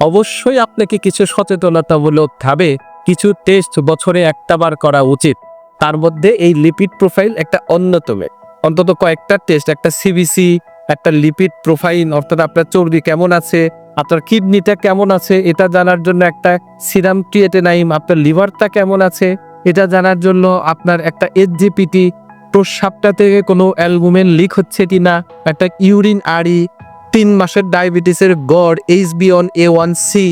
অবশ্যই আপনাকে কিছু সচেতনতামূলক ভাবে কিছু টেস্ট বছরে একটা বার করা উচিত। তার মধ্যে এই লিপিড প্রোফাইল একটা অন্যতম। অন্তত কয়েকটা টেস্ট একটা সিবিসি একটা লিপিড প্রোফাইল অর্থাৎ আপনার চর্বি কেমন আছে, আপনার কিডনিটা কেমন আছে, এটা জানার জন্য একটা সিরাম ক্রিয়েটেনাইম আপনার লিভারটা কেমন আছে, এটা জানার জন্য আপনার একটা এইচজিপিটি প্রস্রাবটা থেকে কোনো অ্যালবুমেন লিক হচ্ছে কিনা, একটা ইউরিন আড়ি তিন মাসের ডায়াবেটিসের গড় H B on A one C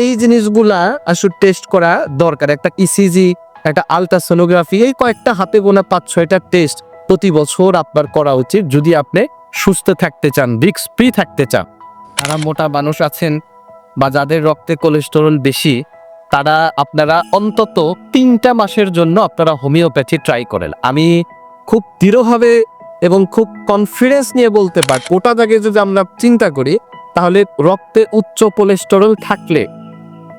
এই জিনিসগুলা আসলে টেস্ট করা দরকার। একটা ইসিজি একটা আলট্রাসোনোগ্রাফি এই কয়েকটা হাতে গোনা পাঁচ ছয়টা টেস্ট প্রতি বছর আপনার করা উচিত। যদি আপনি সুস্থ থাকতে চান রিক্স ফ্রি থাকতে চান, যারা মোটা মানুষ আছেন বা যাদের রক্তে কোলেস্টেরল বেশি, তারা আপনারা অন্তত তিনটা মাসের জন্য আপনারা হোমিওপ্যাথি ট্রাই করেন। আমি খুব দৃঢ়ভাবে এবং খুব কনফিডেন্স নিয়ে বলতে পারি। ওটা জায়গায় যদি আমরা চিন্তা করি, তাহলে রক্তে উচ্চ কোলেস্টেরল থাকলে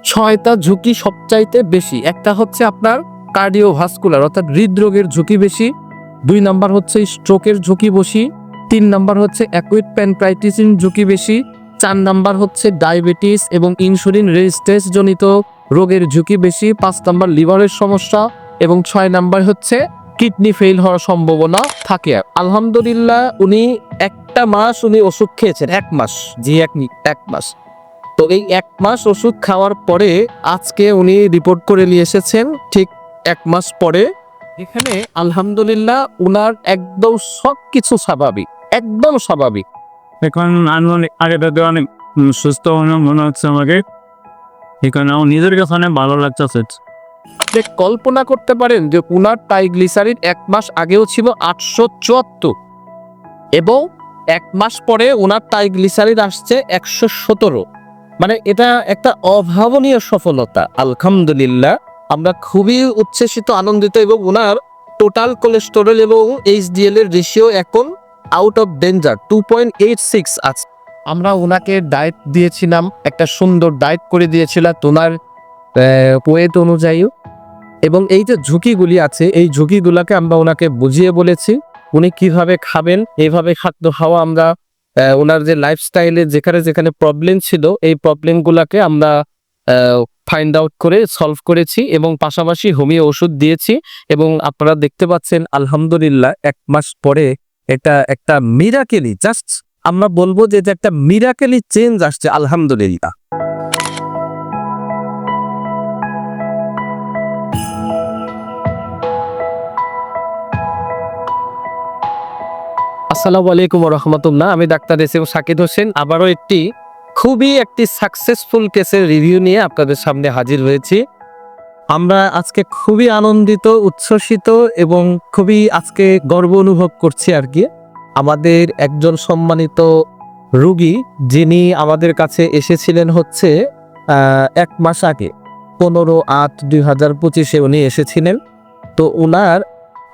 ছয়টা ঝুঁকি সবচাইতে বেশি। একটা হচ্ছে আপনার কার্ডিওভাস্কুলার অর্থাৎ হৃদরোগের ঝুঁকি বেশি। দুই নাম্বার হচ্ছে স্ট্রোকের ঝুঁকি বেশি। তিন নাম্বার হচ্ছে অ্যাকুইট প্যানক্রাইটিসিন ঝুঁকি বেশি। চার নাম্বার হচ্ছে ডায়াবেটিস এবং ইনসুলিন রেজিস্ট্যান্স জনিত রোগের ঝুঁকি বেশি। পাঁচ নাম্বার লিভারের সমস্যা এবং ছয় নাম্বার হচ্ছে কিডনি ফেল হওয়ার সম্ভাবনা থাকে। আলহামদুলিল্লাহ, উনি একটা মাস উনি ওষুধ খেয়েছেন, এক মাস। জি, এক এক মাস। তো এই এক মাস ওষুধ খাওয়ার পরে আজকে উনি রিপোর্ট করে নিয়ে এসেছেন, ঠিক এক মাস পরে। এখানে আলহামদুলিল্লাহ, উনার একদম সব কিছু স্বাভাবিক, একদম স্বাভাবিক। এখন আগে অনেক সুস্থ মনে হচ্ছে আমাকে। এখানে আমার নিজের কাছে অনেক ভালো লাগতেছে। আপনি কল্পনা করতে পারেন যে উনার ট্রাইগ্লিসারিড এক মাস আগেও ছিল আটশো চুয়াত্তর এবং এক মাস পরে উনার ট্রাইগ্লিসারিড আসছে একশো সতেরো। মানে এটা একটা অভাবনীয় সফলতা, আলহামদুলিল্লাহ। আমরা খুবই উচ্ছ্বসিত, আনন্দিত এবং ওনার টোটাল কোলেস্টেরল এবং এইচডিএল এর রেশিও এখন out of danger two point eight six আছে। আমরা ওনাকে ডায়েট দিয়েছিলাম, একটা সুন্দর ডায়েট করে দিয়েছিলাম ওনার ওয়েট অনুযায়ী এবং এই যে ঝুঁকিগুলি আছে, এই ঝুঁকিগুলোকে আমরা ওনাকে বুঝিয়ে বলেছি, উনি কীভাবে খাবেন, এইভাবে খাদ্য খাওয়া আমরা ওনার যে লাইফস্টাইলে যেখানে যেখানে প্রবলেম ছিল, এই প্রবলেমগুলোকে আমরা ফাইন্ড আউট করে সলভ করেছি এবং পাশাপাশি হোমিও ওষুধ দিয়েছি এবং আপনারা দেখতে পাচ্ছেন, আলহামদুলিল্লাহ, এক মাস পরে এটা একটা মিরাকেলি জাস্ট আমরা বলব যে এটা একটা মিরাকেলি চেঞ্জ আসছে, আলহামদুলিল্লাহ। আসসালামু আলাইকুম রহমতুল্লাহ। আমি doctor S M Sakid Hossain. আবারও একটি খুবই একটি সাকসেসফুল কেসের রিভিউ নিয়ে আপনাদের সামনে হাজির হয়েছি। আমরা আজকে খুবই আনন্দিত, উচ্ছ্বসিত এবং খুবই আজকে গর্ব অনুভব করছি আর কি। আমাদের একজন সম্মানিত রুগী, যিনি আমাদের কাছে এসেছিলেন হচ্ছে এক মাস আগে, পনেরো আট দুই হাজার পঁচিশে উনি এসেছিলেন। তো ওনার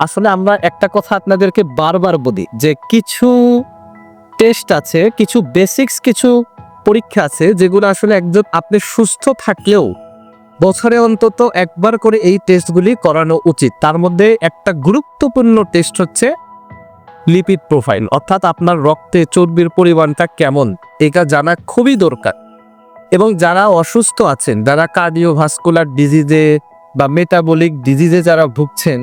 আসলে আমরা একটা কথা আপনাদেরকে বারবার বলি যে কিছু টেস্ট আছে, কিছু বেসিক্স কিছু পরীক্ষা আছে যেগুলো আসলে একজন আপনি সুস্থ থাকলেও বছরে অন্তত একবার করে এই টেস্টগুলি করানো উচিত। তার মধ্যে একটা গুরুত্বপূর্ণ টেস্ট হচ্ছে লিপিড প্রোফাইল অর্থাৎ আপনার রক্তে চর্বির পরিমাণটা কেমন, এটা জানা খুবই দরকার। এবং যারা অসুস্থ আছেন, যারা কার্ডিওভাস্কুলার ডিজিজে বা মেটাবলিক ডিজিজে যারা ভুগছেন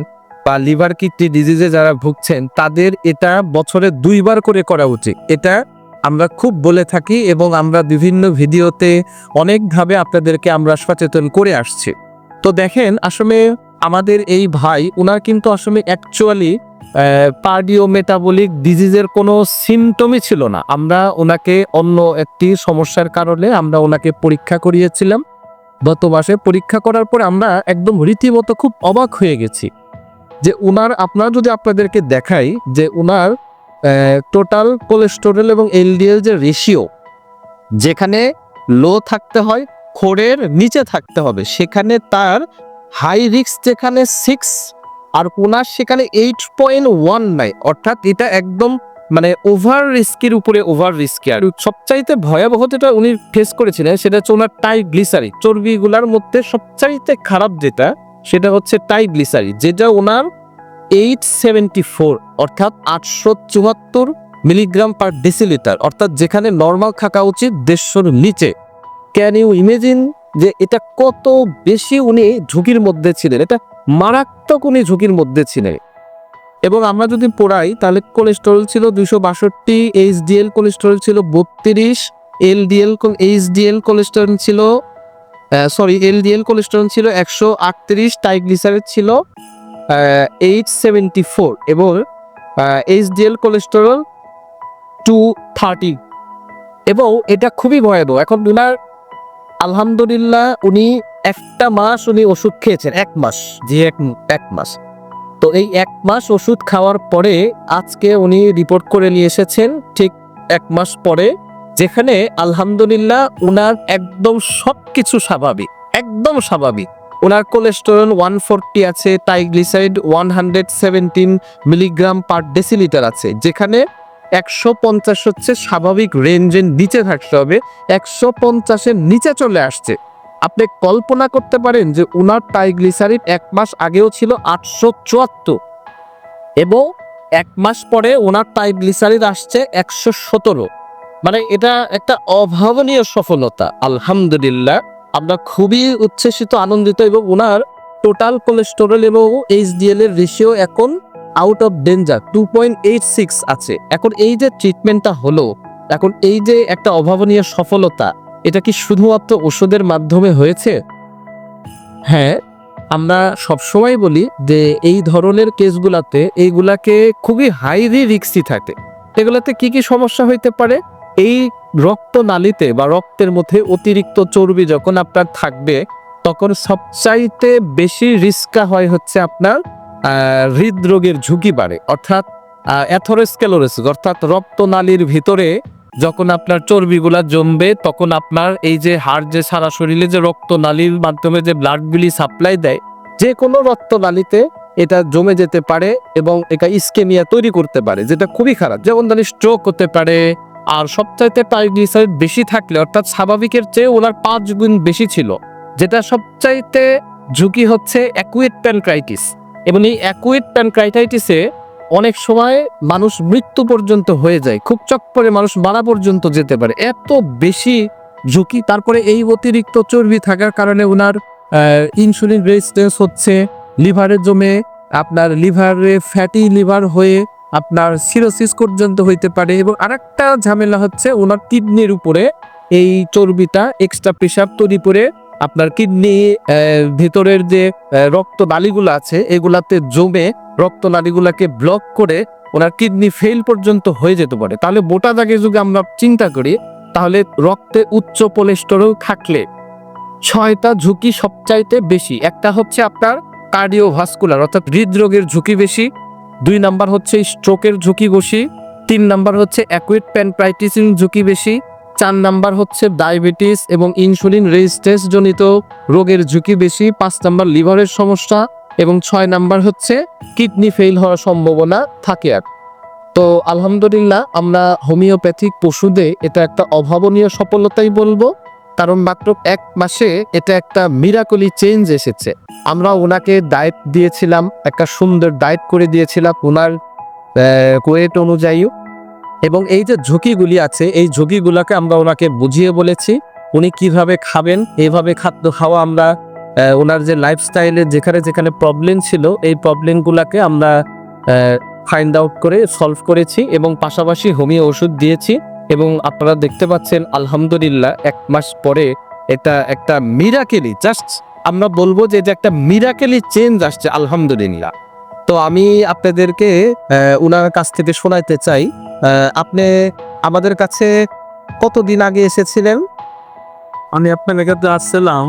বা লিভার কিডনি ডিজিজে যারা ভুগছেন, তাদের এটা বছরে দুইবার করে করা উচিত। এটা আমরা খুব বলে থাকি এবং আমরা বিভিন্ন ভিডিওতে অনেকভাবে আপনাদেরকে আমরা সচেতন করে আসছি। তো দেখেন, আসলে আমাদের এই ভাই ওনার কিন্তু আসলে অ্যাকচুয়ালি কার্ডিও মেটাবলিক ডিজিজের কোনো সিমটমই ছিল না। আমরা ওনাকে অন্য একটি সমস্যার কারণে আমরা ওনাকে পরীক্ষা করিয়েছিলাম। গত মাসে পরীক্ষা করার পর আমরা একদম রীতিমতো খুব অবাক হয়ে গেছি। যে উনার, আপনার যদি আপনাদেরকে দেখাই যে উনার টোটাল কোলেস্টেরল এবং এলডিএল যে রেশিও যেখানে লো থাকতে হয়, খোরের নিচে থাকতে হবে, সেখানে তার হাই রিস্ক যেখানে সিক্স আর ওনার সেখানে এইট পয়েন্ট ওয়ান নাই। অর্থাৎ এটা একদম মানে ওভার রিস্কের উপরে ওভার রিস্কি আর সবচাইতে ভয়াবহ যেটা উনি ফেস করেছিলেন, সেটা হচ্ছে ওনার টাই গ্লিসারি চর্বিগুলার মধ্যে সবচাইতে খারাপ যেটা সেটা হচ্ছে টাইগ্লিসারি যেটা ওনার এইট সেভেন্টি ফোর, অর্থাৎ আটশো চুয়াত্তর মিলিগ্রাম পার ডেসিলিটার, অর্থাৎ যেখানে নর্মাল থাকা উচিত দেড়শোর নিচে। ক্যান ইউ ইমেজিন যে এটা কত বেশি উনি ঝুঁকির মধ্যে ছিলেন? এটা মারাত্মক উনি ঝুঁকির মধ্যে ছিলেন। এবং আমরা যদি পড়াই, তাহলে কোলেস্টেরল ছিল দুশো বাষট্টি এইচডিএল কোলেস্টেরল ছিল বত্রিশ এলডিএল এইচডিএল কোলেস্টেরল ছিল সরি এলডিএল কোলেস্টেরল ছিল একশো আটত্রিশ টাইগ্লিসারাইড ছিল এইট সেভেন্টি ফোর এবং এইচডিএল কোলেস্টেরল টু থার্টি এবং এটা খুবই ভয়াবহ। এখন উনার আলহামদুলিল্লাহ উনি একটা মাস উনি ওষুধ খেয়েছেন, এক মাস জি এক এক মাস। তো এই এক মাস ওষুধ খাওয়ার পরে আজকে উনি রিপোর্ট করে নিয়ে এসেছেন, ঠিক এক মাস পরে। যেখানে আলহামদুলিল্লাহ উনার একদম সব কিছু স্বাভাবিক, একদম স্বাভাবিক। ওনার কোলেস্টেরল ওয়ান ফোরটি আছে triglyceride one hundred seventeen milligram per decilitre আছে, যেখানে একশো পঞ্চাশ হচ্ছে স্বাভাবিক রেঞ্জের নিচে থাকতে হবে, একশো পঞ্চাশের নিচে চলে আসছে। আপনি কল্পনা করতে পারেন যে উনার টাইগ্লিসারিড এক মাস আগেও ছিল আটশো চুয়াত্তর এবং এক মাস পরে ওনার টাইগ্লিসারিড আসছে একশো সতেরো। মানে এটা একটা অভাবনীয় সফলতা, আলহামদুলিল্লাহ। আমরা খুবই উচ্ছ্বসিত, আনন্দিত এবং ওনার টোটাল কোলেস্টেরল এবং এইচডিএল এর রেশিও এখন out of danger two point eight six আছে। এখন এই যে ট্রিটমেন্টটা হলো, এখন এই যে একটা অভাবনীয় সফলতা, এটা কি শুধুমাত্র ওষুধের মাধ্যমে হয়েছে? হ্যাঁ আমরা সবসময় বলি যে এই ধরনের কেসগুলাতে এইগুলাকে খুবই হাইলি রিক্সি থাকে। এগুলাতে কি কি সমস্যা হইতে পারে? এই রক্ত নালীতে বা রক্তের মধ্যে অতিরিক্ত চর্বি যখন আপনার থাকবে, তখন সবচাইতে বেশি রিস্কা হয় হচ্ছে আপনার হৃদরোগের ঝুঁকি বাড়ে। অর্থাৎ অ্যাথোরেস্কেলোরেসিস অর্থাৎ রক্তনালীর ভিতরে যখন আপনার চর্বিগুলা জমবে, তখন আপনার এই যে হাড় যে সারা শরীরে যে রক্তনালীর মাধ্যমে যে ব্লাডগুলি সাপ্লাই দেয় যে কোনো রক্তনালীতে এটা জমে যেতে পারে এবং এটা ইস্কেমিয়া তৈরি করতে পারে, যেটা খুবই খারাপ। যেমন ধরেন স্ট্রোক হতে পারে আর সবচাইতে ট্রাইগ্লিসাইড বেশি থাকলে, অর্থাৎ স্বাভাবিকের চেয়ে ওনার পাঁচ গুণ বেশি ছিল, যেটা সবচাইতে ঝুঁকি হচ্ছে অ্যাকুইট প্যানক্রাইটিস এবং এই অ্যাকুইট প্যানক্রাইটাইটিসে অনেক সময় মানুষ মৃত্যু পর্যন্ত হয়ে যায়, খুব চক্করে মানুষ মারা পর্যন্ত যেতে পারে। এত বেশি ঝুঁকি, তারপরে এই অতিরিক্ত চর্বি থাকার কারণে ওনার ইনসুলিন রেজিস্ট্যান্স হচ্ছে লিভারে জমে আপনার লিভারে ফ্যাটি লিভার হয়ে আপনার সিরোসিস পর্যন্ত হইতে পারে এবং আরেকটা ঝামেলা হচ্ছে ওনার কিডনির উপরে এই চর্বিটা এক্সট্রা প্রেশার তৈরি করে আপনার কিডনি ভেতরের যে রক্ত নালীগুলো আছে, এগুলাতে জমে রক্ত নালীগুলাকে ব্লক করে ওনার কিডনি ফেল পর্যন্ত হয়ে যেতে পারে। তাহলে মোটা দাগে যদি আমরা চিন্তা করি, তাহলে রক্তে উচ্চ কোলেস্টেরল থাকলে ছয়টা ঝুঁকি সবচাইতে বেশি। একটা হচ্ছে আপনার কার্ডিওভাস্কুলার অর্থাৎ হৃদরোগের ঝুঁকি বেশি দুই নাম্বার হচ্ছে স্ট্রোকের ঝুঁকি বেশি, তিন নাম্বার হচ্ছে অ্যাকুইট প্যানক্রাইটিসের ঝুঁকি বেশি, চার নাম্বার হচ্ছে ডায়াবেটিস এবং ইনসুলিন রেজিস্ট্যান্স জনিত রোগের ঝুঁকি বেশি, পাঁচ নাম্বার লিভারের সমস্যা এবং ছয় নাম্বার হচ্ছে কিডনি ফেল হওয়ার সম্ভাবনা থাকে আর। তো আলহামদুলিল্লাহ আমরা হোমিওপ্যাথিক পশুদে এটা একটা অভাবনীয় সফলতাই বলব। কারণ মাত্র এক মাসে এটা একটা মিরাকলি চেঞ্জ এসেছে। আমরা ওনাকে ডায়েট দিয়েছিলাম, একটা সুন্দর ডায়েট করে দিয়েছিলাম ওনার কোয়েট অনুযায়ী। এবং এই যে ঝুঁকিগুলি আছে, এই ঝুঁকিগুলোকে আমরা ওনাকে বুঝিয়ে বলেছি, উনি কীভাবে খাবেন, এইভাবে খাদ্য খাওয়া আমরা ওনার যে লাইফস্টাইলের যেখানে যেখানে প্রবলেম ছিল, এই প্রবলেমগুলোকে আমরা ফাইন্ড আউট করে সলভ করেছি এবং পাশাপাশি হোমিও ওষুধ দিয়েছি। এবং আপনারা দেখতে পাচ্ছেন আলহামদুলিল্লাহ এক মাস পরে এটা একটা মিরাকেলি জাস্ট আমরা বলব যে এটা একটা মিরাকেলি চেঞ্জ আসছে আলহামদুলিল্লাহ। তো আমি আপনাদেরকে ওনার কাছ থেকে শোনাইতে চাই আপনি আমাদের কাছে কতদিন আগে এসেছিলেন? আমি আপনার কাছে আসছিলাম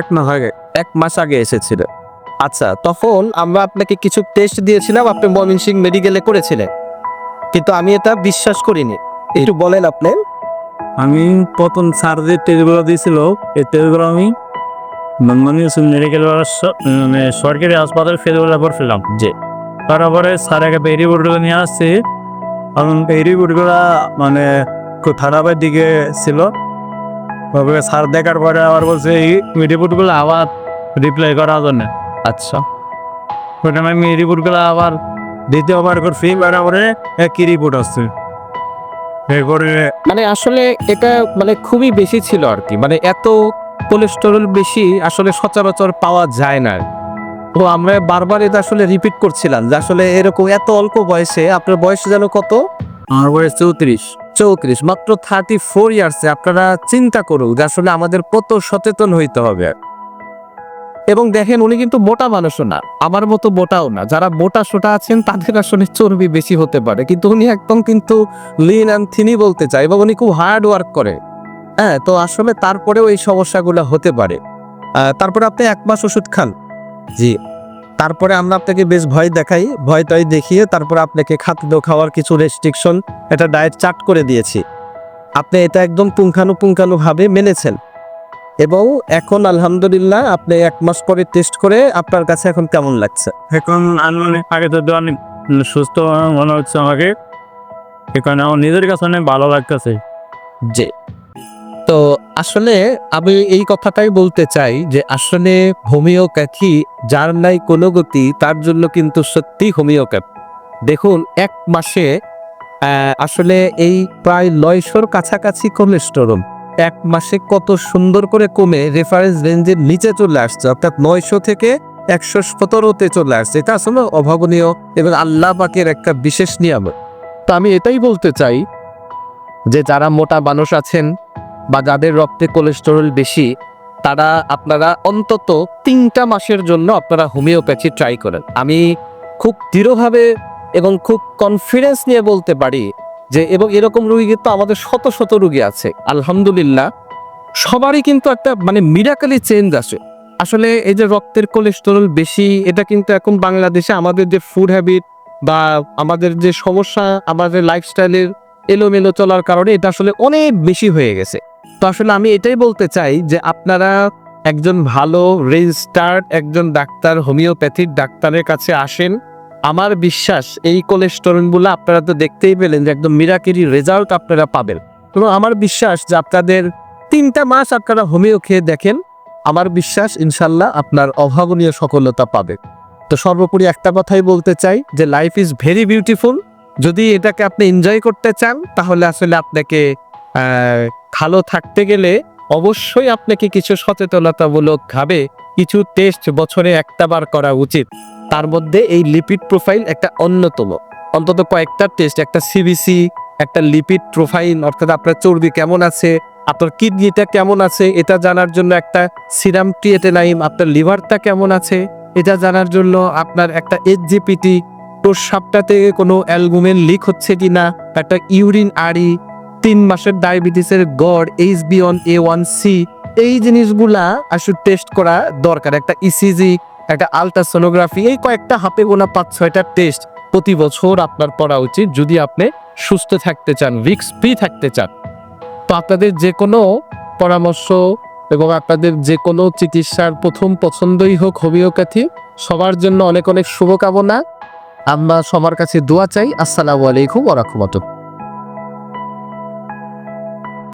এক মাস আগে। এক মাস আগে এসেছিলেন। আচ্ছা তখন আমরা আপনাকে কিছু টেস্ট দিয়েছিলাম আপনি ময়মনসিং মেডিকেলে করেছিলেন। কিন্তু আমি এটা বিশ্বাস করিনি। একটু বলেন আপনি। আমি প্রথম স্যার যে টেস্টগুলো দিয়েছিল এই টেস্টগুলো আমি মানে মেডিকেল মানে সরকারি হাসপাতালে ফেরগুলো করছিলাম যে তারপরে স্যার একটা এই রিপোর্টগুলো নিয়ে আসছে। কারণ এই রিপোর্টগুলো মানে খুব খারাপের দিকে ছিল। তারপরে স্যার দেখার পরে আবার বলছে এই রিপোর্টগুলো আবার রিপ্লাই করার জন্য। আচ্ছা। ওটা আমি এই রিপোর্টগুলো আবার দ্বিতীয়বার করছি তারপরে একই রিপোর্ট আসছে। মানে আসলে এটা মানে খুবই বেশি ছিল আর কি। মানে এত কোলেস্টেরল বেশি আসলে সচরাচর পাওয়া যায় না। তো আমরা বারবার এটা আসলে রিপিট করছিলাম যে আসলে এরকম এত অল্প বয়সে আপনার বয়স যেন কত? আমার বয়স চৌত্রিশ। চৌত্রিশ মাত্র থার্টি ফোর ইয়ার্সে আপনারা চিন্তা করুন যে আসলে আমাদের কত সচেতন হইতে হবে। এবং দেখেন উনি কিন্তু মোটা মানুষও না, আমার মতো মোটাও না। যারা মোটা সোটা আছেন, তাদের আসলে চর্বি বেশি হতে পারে। কিন্তু উনি একদম কিন্তু লিন অ্যান্ড থিনি বলতে চায় এবং উনি খুব হার্ড ওয়ার্ক করে। হ্যাঁ তো আসলে তারপরেও এই সমস্যাগুলো হতে পারে। তারপরে আপনি এক মাস ওষুধ খান। জি। তারপরে আমরা আপনাকে বেশ ভয় দেখাই। ভয়টাই দেখিয়ে তারপরে আপনাকে খাদ্য খাওয়ার কিছু রেস্ট্রিকশন এটা ডায়েট চার্ট করে দিয়েছি। আপনি এটা একদম পুঙ্খানুপুঙ্খানুভাবে মেনেছেন। এবং এখন আলহামদুলিল্লাহ আপনি এক মাস পরে টেস্ট করে আপনার কাছে এখন কেমন লাগছে? এখন আমি অনেক আগে তো অনেক সুস্থ মনে হচ্ছে আমাকে এখানে আমার নিজের কাছে অনেক ভালো লাগতেছে। যে তো আসলে আমি এই কথাটাই বলতে চাই যে আসলে হোমিওপ্যাথি যার নাই কোনো গতি তার জন্য কিন্তু সত্যি হোমিওপ্যাথি। দেখুন এক মাসে আসলে এই প্রায় নয়শোর কাছাকাছি কোলেস্টেরল এক মাসে কত সুন্দর করে কমে রেফারেন্স রেঞ্জের নিচে চলে আসছে, অর্থাৎ নয়শো থেকে একশো সতেরোতে চলে আসছে। এটা আসলে অভাবনীয় এবং আল্লাহ পাকের একটা বিশেষ নিয়ম তো আমি এটাই বলতে চাই যে যারা মোটা মানুষ আছেন বা যাদের রক্তে কোলেস্টেরল বেশি, তারা আপনারা অন্তত তিনটা মাসের জন্য আপনারা হোমিওপ্যাথি ট্রাই করেন। আমি খুব দৃঢ়ভাবে এবং খুব কনফিডেন্স নিয়ে বলতে পারি যে এবং এরকম রুগী কিন্তু আমাদের শত শত রুগী আছে। আলহামদুলিল্লাহ, সবারই কিন্তু একটা মানে মিরাকালি চেঞ্জ আসে। আসলে এই যে রক্তের কোলেস্টেরল বেশি, এটা কিন্তু এখন বাংলাদেশে আমাদের যে ফুড হ্যাবিট বা আমাদের যে সমস্যা, আমাদের লাইফস্টাইলের এলোমেলো চলার কারণে এটা আসলে অনেক বেশি হয়ে গেছে। তো আসলে আমি এটাই বলতে চাই যে আপনারা একজন ভালো রেজিস্টার্ড একজন ডাক্তার হোমিওপ্যাথিক ডাক্তারের কাছে আসেন। আমার বিশ্বাস এই কোলেস্টেরলগুলো আপনারা তো দেখতেই পেলেন যে একদম মিরাকিরি রেজাল্ট আপনারা পাবেন। এবং আমার বিশ্বাস যে আপনাদের তিনটা মাস আপনারা হোমিও খেয়ে দেখেন, আমার বিশ্বাস ইনশাল্লাহ আপনার অভাবনীয় সফলতা পাবে। তো সর্বোপরি একটা কথাই বলতে চাই যে লাইফ ইজ ভেরি বিউটিফুল যদি এটাকে আপনি এনজয় করতে চান, তাহলে আসলে আপনাকে ভালো থাকতে গেলে অবশ্যই আপনাকে কিছু সচেতনতামূলক ভাবে কিছু টেস্ট বছরে একটা বার করা উচিত। তার মধ্যে এই লিপিড প্রোফাইল একটা অন্যতম। অন্তত কয়েকটা টেস্ট একটা সিবিসি একটা লিপিড প্রোফাইল অর্থাৎ আপনার চর্বি কেমন আছে, আপনার কিডনিটা কেমন আছে, এটা জানার জন্য একটা সিরাম ক্রিয়েটেনাইম আপনার লিভারটা কেমন আছে, এটা জানার জন্য আপনার একটা এইচজিপিটি প্রস্রাবটা থেকে কোনো অ্যালবুমেন লিক হচ্ছে কিনা, একটা ইউরিন আড়ি, তিন মাসের ডায়াবেটিসের গড় H B on A one C এই জিনিসগুলা আসলে টেস্ট করা দরকার, একটা ইসিজি একটা আলট্রাসোনোগ্রাফি এই কয়েকটা হাতে গোনা পাঁচ ছয়টা টেস্ট প্রতি বছর আপনার করা উচিত যদি আপনি সুস্থ থাকতে চান রিক্স ফ্রি থাকতে চান। তো আপনাদের যে কোনো পরামর্শ এবং আপনাদের যে কোনো চিকিৎসার প্রথম পছন্দই হোক হোমিওপ্যাথি সবার জন্য অনেক অনেক শুভকামনা। আমরা সবার কাছে দোয়া চাই। আসসালামু আলাইকুম ওরহমতুল্লাহ